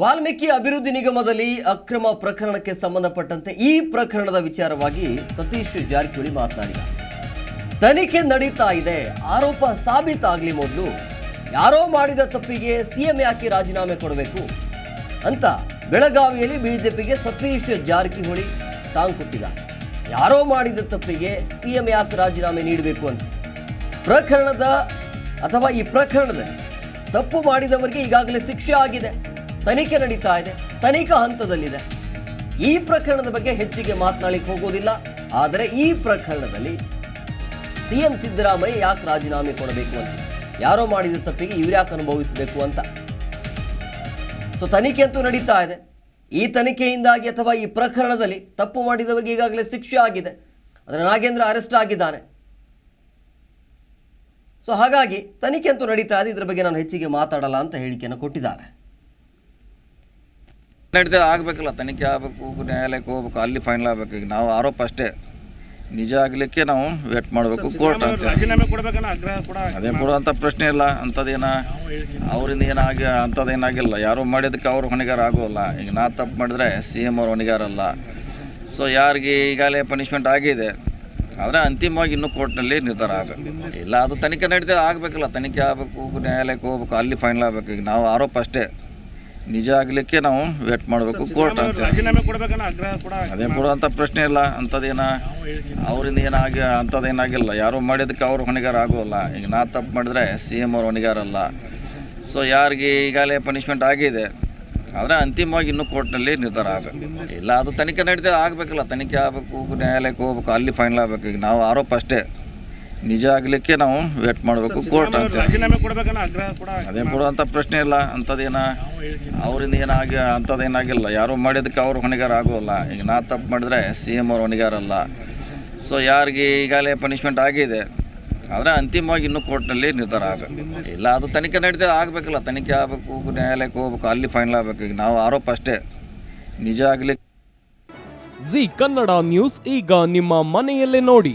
ವಾಲ್ಮೀಕಿ ಅಭಿವೃದ್ಧಿ ನಿಗಮದಲ್ಲಿ ಅಕ್ರಮ ಪ್ರಕರಣಕ್ಕೆ ಸಂಬಂಧಪಟ್ಟಂತೆ ಈ ಪ್ರಕರಣದ ವಿಚಾರವಾಗಿ ಸತೀಶ್ ಜಾರಕಿಹೊಳಿ ಮಾತನಾಡಿದ. ತನಿಖೆ ನಡೀತಾ ಇದೆ. ಆರೋಪ ಸಾಬೀತಾಗ್ಲಿ ಮೊದಲು. ಯಾರೋ ಮಾಡಿದ ತಪ್ಪಿಗೆ ಸಿಎಂ ಯಾಕೆ ರಾಜೀನಾಮೆ ಕೊಡಬೇಕು? ಅಂತ ಬೆಳಗಾವಿಯಲ್ಲಿ ಬಿಜೆಪಿಗೆ ಸತೀಶ್ ಜಾರಕಿಹೊಳಿ ಟಾಂಗ್ ಕೊಟ್ಟಿದ್ದಾರೆ ಯಾರೋ ಮಾಡಿದ ತಪ್ಪಿಗೆ ಸಿಎಂ ಯಾಕೆ ರಾಜೀನಾಮೆ ನೀಡಬೇಕು ಅಂತ. ಪ್ರಕರಣದ ಅಥವಾ ಈ ಪ್ರಕರಣದಲ್ಲಿ ತಪ್ಪು ಮಾಡಿದವರಿಗೆ ಈಗಾಗಲೇ ಶಿಕ್ಷೆ ಆಗಿದೆ. ತನಿಖೆ ನಡೀತಾ ಇದೆ, ತನಿಖಾ ಹಂತದಲ್ಲಿದೆ. ಈ ಪ್ರಕರಣದ ಬಗ್ಗೆ ಹೆಚ್ಚಿಗೆ ಮಾತನಾಡಲಿಕ್ಕೆ ಹೋಗೋದಿಲ್ಲ, ಆದರೆ ಈ ಪ್ರಕರಣದಲ್ಲಿ ಸಿಎಂ ಸಿದ್ದರಾಮಯ್ಯ ಯಾಕೆ ರಾಜೀನಾಮೆ ಕೊಡಬೇಕು ಅಂತ, ಯಾರೋ ಮಾಡಿದ ತಪ್ಪಿಗೆ ಇವ್ರು ಯಾಕೆ ಅನುಭವಿಸಬೇಕು ಅಂತ. ಸೊ ತನಿಖೆ ಅಂತೂ ನಡೀತಾ ಇದೆ. ಈ ತನಿಖೆಯಿಂದಾಗಿ ಅಥವಾ ಈ ಪ್ರಕರಣದಲ್ಲಿ ತಪ್ಪು ಮಾಡಿದವರಿಗೆ ಈಗಾಗಲೇ ಶಿಕ್ಷೆ ಆಗಿದೆ. ಅಂದರೆ ನಾಗೇಂದ್ರ ಅರೆಸ್ಟ್ ಆಗಿದ್ದಾನೆ. ಸೊ ಹಾಗಾಗಿ ತನಿಖೆ ಅಂತೂ ನಡೀತಾ ಇದೆ, ಇದ್ರ ಬಗ್ಗೆ ನಾನು ಹೆಚ್ಚಿಗೆ ಮಾತಾಡಲ್ಲ ಅಂತ ಹೇಳಿಕೆಯನ್ನು ಕೊಟ್ಟಿದ್ದಾರೆ. ನಡೀತಾ ಆಗಬೇಕಲ್ಲ ತನಿಖೆ ಆಗಬೇಕು ನ್ಯಾಯಾಲಯಕ್ಕೆ ಹೋಗ್ಬೇಕು ಅಲ್ಲಿ ಫೈನಲ್ ಆಗಬೇಕು. ಈಗ ನಾವು ಆರೋಪ ಅಷ್ಟೇ. ನಿಜ ಆಗಲಿಕ್ಕೆ ನಾವು ವೇಟ್ ಮಾಡಬೇಕು ಕೋರ್ಟ್ ಅಂತ ಅದೇ ಕೊಡುವಂಥ ಪ್ರಶ್ನೆ ಇಲ್ಲ ಅಂಥದ್ದೇನ? ಅವರಿಂದ ಏನಾಗಿ ಅಂಥದ್ದೇನಾಗಿಲ್ಲ. ಯಾರು ಮಾಡಿದ್ದಕ್ಕೆ ಅವರು ಹೊಣೆಗಾರ ಆಗೋಲ್ಲ. ಈಗ ನಾ ತಪ್ಪು ಮಾಡಿದ್ರೆ ಸಿ ಎಂ ಅವ್ರು ಹೊಣೆಗಾರಲ್ಲ ಸೊ ಯಾರಿಗೆ ಈಗಾಗಲೇ ಪನಿಷ್ಮೆಂಟ್ ಆಗಿದೆ ಆದರೆ ಅಂತಿಮವಾಗಿ ಇನ್ನೂ ಕೋರ್ಟ್ನಲ್ಲಿ ನಿರ್ಧಾರ ಆಗಬೇಕು. ಇಲ್ಲ ಅದು ತನಿಖೆ ನಡೀತಾ ಆಗಬೇಕಲ್ಲ. ತನಿಖೆ ಆಗಬೇಕು ನ್ಯಾಯಾಲಯಕ್ಕೆ ಹೋಗ್ಬೇಕು ಅಲ್ಲಿ ಫೈನಲ್ ಆಗಬೇಕು. ಈಗ ನಾವು ಆರೋಪ ಅಷ್ಟೇ. ನಿಜ ಆಗಲಿಕ್ಕೆ ನಾವು ವೇಟ್ ಮಾಡಬೇಕು ಕೋರ್ಟ್ ಅಂತ ಅದೇ ಕೊಡುವಂಥ ಪ್ರಶ್ನೆ ಇಲ್ಲ ಅಂಥದ್ದೇನ ಅವರಿಂದ ಏನಾಗಿ ಅಂಥದ್ದೇನಾಗಿಲ್ಲ. ಯಾರು ಮಾಡಿದ್ದಕ್ಕೆ ಅವರು ಹೊಣೆಗಾರ ಆಗೋಲ್ಲ. ಈಗ ನಾ ತಪ್ಪು ಮಾಡಿದ್ರೆ ಸಿ ಎಂ ಅವ್ರು ಹೊಣೆಗಾರ ಅಲ್ಲ. ಸೊ ಯಾರಿಗೆ ಈಗಾಗಲೇ ಪನಿಷ್ಮೆಂಟ್ ಆಗಿದೆ. ಆದರೆ ಅಂತಿಮವಾಗಿ ಇನ್ನೂ ಕೋರ್ಟ್ನಲ್ಲಿ ನಿರ್ಧಾರ ಆಗಬೇಕು. ಇಲ್ಲ ಅದು ತನಿಖೆ ನಡೀತಾ ಆಗಬೇಕಲ್ಲ. ತನಿಖೆ ಆಗಬೇಕು ನ್ಯಾಯಾಲಯಕ್ಕೆ ಹೋಗ್ಬೇಕು ಅಲ್ಲಿ ಫೈನಲ್ ಆಗಬೇಕು. ಈಗ ನಾವು ಆರೋಪ ಅಷ್ಟೇ. ನಿಜ ಆಗಲಿಕ್ಕೆ ನಾವು ವೇಟ್ ಮಾಡಬೇಕು ಕೋರ್ಟ್ ಅಂತ ಅದೇನು ಕೊಡ್ಬೇಕನ್ನೋ ಆಗ್ರಹ ಕೂಡ ಅದೇ ಕೊಡುವಂಥ ಪ್ರಶ್ನೆ ಇಲ್ಲ ಅಂಥದ್ದೇನ ಅವರಿಂದ ಏನಾಗಿ ಅಂಥದ್ದೇನಾಗಿಲ್ಲ. ಯಾರು ಮಾಡಿದ್ದಕ್ಕೆ ಅವರು ಹೊಣೆಗಾರ ಆಗೋಲ್ಲ. ಈಗ ನಾ ತಪ್ಪು ಮಾಡಿದ್ರೆ ಸಿ ಎಂ ಅವ್ರು ಹೊಣೆಗಾರ ಅಲ್ಲ. ಸೊ ಯಾರಿಗೆ ಈಗಾಗಲೇ ಪನಿಷ್ಮೆಂಟ್ ಆಗಿದೆ ಆದರೆ ಅಂತಿಮವಾಗಿ ಇನ್ನೂ ಕೋರ್ಟ್ನಲ್ಲಿ ನಿರ್ಧಾರ ಆಗಬೇಕು. ಇಲ್ಲ ಅದು ತನಿಖೆ ನಡೀತಾ ಆಗಬೇಕಲ್ಲ. ತನಿಖೆ ಆಗಬೇಕು ನ್ಯಾಯಾಲಯಕ್ಕೆ ಹೋಗ್ಬೇಕು ಅಲ್ಲಿ ಫೈನಲ್ ಆಗಬೇಕು. ಈಗ ನಾವು ಆರೋಪ ಅಷ್ಟೇ. ನಿಜ ಆಗಲಿಕ್ಕೆ ಜಿ ಕನ್ನಡ ನ್ಯೂಸ್ ಈಗ ನಿಮ್ಮ ಮನೆಯಲ್ಲೇ ನೋಡಿ.